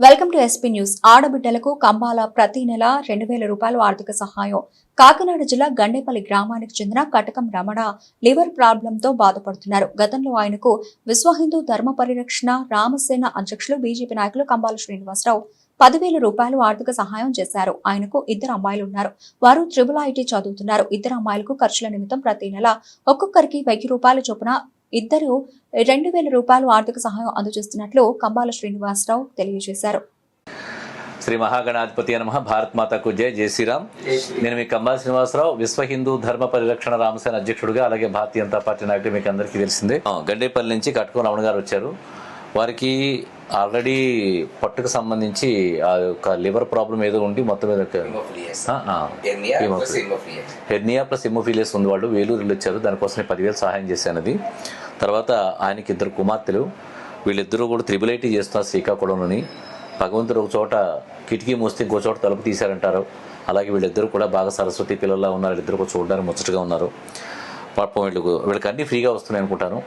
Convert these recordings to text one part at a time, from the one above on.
Welcome to SP news. ఆడబిడ్డలకు కంబాల ప్రతి నెల రెండు వేల రూపాయలు ఆర్థిక సహాయం. కాకినాడ జిల్లా గండేపల్లి గ్రామానికి చెందిన కటకం రమణ లివర్ ప్రాబ్లంతో బాధపడుతున్నారు. గతంలో ఆయనకు విశ్వ హిందూ ధర్మ పరిరక్షణ రామసేన అధ్యక్షులు బీజేపీ నాయకులు కంబాల శ్రీనివాసరావు పదివేల రూపాయలు ఆర్థిక సహాయం చేశారు. ఆయనకు ఇద్దరు అమ్మాయిలు ఉన్నారు. వారు త్రిబుల్ ఐటీ చదువుతున్నారు. ఇద్దరు అమ్మాయిలకు ఖర్చుల నిమిత్తం ప్రతి నెల ఒక్కొక్కరికి వెయ్యి రూపాయల చొప్పున ఇద్దరు రెండు వేల రూపాయలు ఆర్థిక సహాయం అందజేస్తున్నట్లు కంబాల శ్రీనివాసరావు తెలియజేశారు. శ్రీ మహాగణాధిపతి నమ. భారత్ మాతకు జై. జై శ్రీరామ్. నేను మీ కంబాల శ్రీనివాసరావు విశ్వ హిందూ ధర్మ పరిరక్షణ రామసేన అధ్యక్షుడిగా అలాగే భారతీయ జనతా పార్టీ నాయకుడు మీకు అందరికీ తెలిసిందే. గండేపల్లి నుంచి కట్టుకుని రమణ గారు వచ్చారు. వారికి ఆల్రెడీ పట్టుకు సంబంధించి ఆ యొక్క లివర్ ప్రాబ్లం ఏదో ఉండి మొత్తం మీద. హెర్నియా ప్లస్ ఎమోఫీలియస్ ఉంది. వాళ్ళు వేలూరులో వచ్చారు. దానికోసం పదివేలు సహాయం చేశాను అది. తర్వాత ఆయనకి ఇద్దరు కుమార్తెలు. వీళ్ళిద్దరూ కూడా త్రిబుల్ ఐటీ చేస్తున్నారు శ్రీకాకుళంలోని. భగవంతుడు ఒక చోట కిటికీ మూస్తే ఇంకో చోట తలుపు తీశారంటారు. అలాగే వీళ్ళిద్దరూ కూడా బాగా సరస్వతి పిల్లల్లా ఉన్నారు. వీళ్ళిద్దరు కూడా చూడడానికి ముచ్చటగా ఉన్నారు. పాపం వీళ్ళకు వీళ్ళకి అన్నీ ఫ్రీగా వస్తున్నాయి అనుకుంటాను.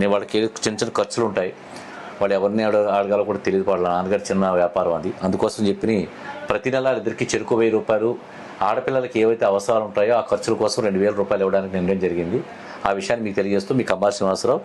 నేను వాళ్ళకి చిన్న చిన్న ఖర్చులు ఉంటాయి. వాళ్ళు ఎవరిని అడగాలో కూడా తెలియదు. వాళ్ళ నాన్నగారు చిన్న వ్యాపారం అది. అందుకోసం చెప్పి ప్రతి నెల ఇద్దరికి చెరుకు వెయ్యి రూపాయలు. ఆడపిల్లలకి ఏవైతే అవసరాలు ఉంటాయో ఆ ఖర్చుల కోసం రెండు వేల రూపాయలు ఇవ్వడానికి నిర్ణయం జరిగింది. ఆ విషయాన్ని మీకు తెలియజేస్తూ మీ కంబాల శ్రీనివాసరావు